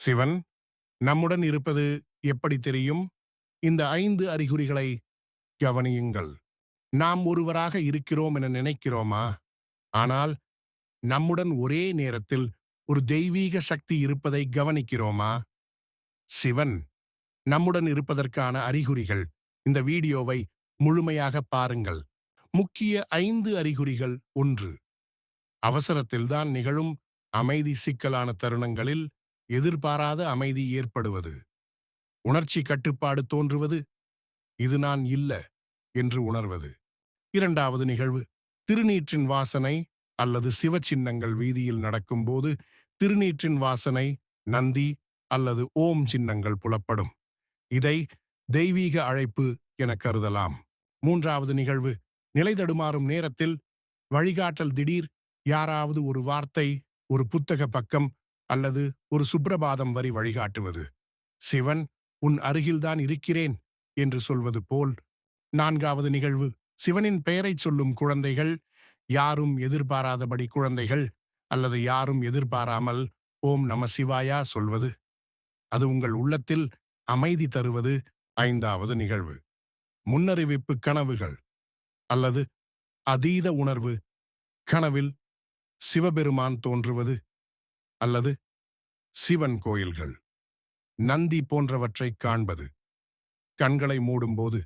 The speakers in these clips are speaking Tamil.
சிவன் நம்முடன் இருப்பது எப்படி தெரியும்? இந்த ஐந்து அறிகுறிகளை கவனியுங்கள். நாம் ஒருவராக இருக்கிறோம் என நினைக்கிறோமா? ஆனால் நம்முடன் ஒரே நேரத்தில் ஒரு தெய்வீக சக்தி இருப்பதை கவனிக்கிறோமா? சிவன் நம்முடன் இருப்பதற்கான அறிகுறிகள். இந்த வீடியோவை முழுமையாக பாருங்கள். முக்கிய ஐந்து அறிகுறிகள் ஒன்று. அவசரத்தில்தான் நிகழும் அமைதி சிக்கலான தருணங்களில் எதிர்பாராத அமைதி ஏற்படுவது. உணர்ச்சி கட்டுப்பாடு தோன்றுவது இது நான் இல்ல என்று உணர்வது. இரண்டாவது நிகழ்வு திருநீற்றின் வாசனை அல்லது சிவச்சின்னங்கள் வீதியில் நடக்கும்போது திருநீற்றின் வாசனை நந்தி அல்லது ஓம் சின்னங்கள் புலப்படும். இதை தெய்வீக அழைப்பு என கருதலாம். மூன்றாவது நிகழ்வு நிலைதடுமாறும் நேரத்தில் வழிகாட்டல் திடீர் யாராவது ஒரு வார்த்தை ஒரு புத்தக பக்கம் அல்லது ஒரு சுப்ரபாதம் வரி வழிகாட்டுவது. சிவன் உன் அருகில்தான் இருக்கிறேன் என்று சொல்வது போல். நான்காவது நிகழ்வு. சிவனின் பெயரைச் சொல்லும் குழந்தைகள் யாரும் எதிர்பாராதபடி குழந்தைகள் அல்லது யாரும் எதிர்பாராமல் ஓம் நம சிவாயா சொல்வது. அது உங்கள் உள்ளத்தில் அமைதி தருவது ஐந்தாவது நிகழ்வு. முன்னறிவிப்பு கனவுகள் அல்லது அதீத உணர்வு. கனவில் சிவபெருமான் தோன்றுவது அல்லது சிவன் கோயில்கள். நந்தி போன்றவற்றைக் காண்பது. கண்களை மூடும்போது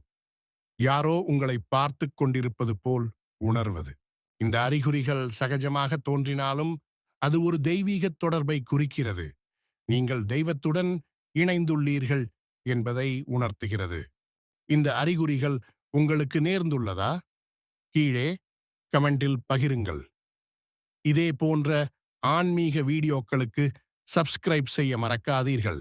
யாரோ உங்களை பார்த்துக் கொண்டிருப்பது போல் உணர்வது. இந்த அறிகுறிகள் சகஜமாக தோன்றினாலும் அது ஒரு தெய்வீகத் தொடர்பை குறிக்கிறது. நீங்கள் தெய்வத்துடன் இணைந்துள்ளீர்கள் என்பதை உணர்த்துகிறது. இந்த அறிகுறிகள் உங்களுக்கு நேர்ந்துள்ளதா? கீழே கமெண்டில் பகிருங்கள். இதே போன்ற ஆன்மீக வீடியோக்களுக்கு சப்ஸ்கிரைப் செய்ய மறக்காதீர்கள்.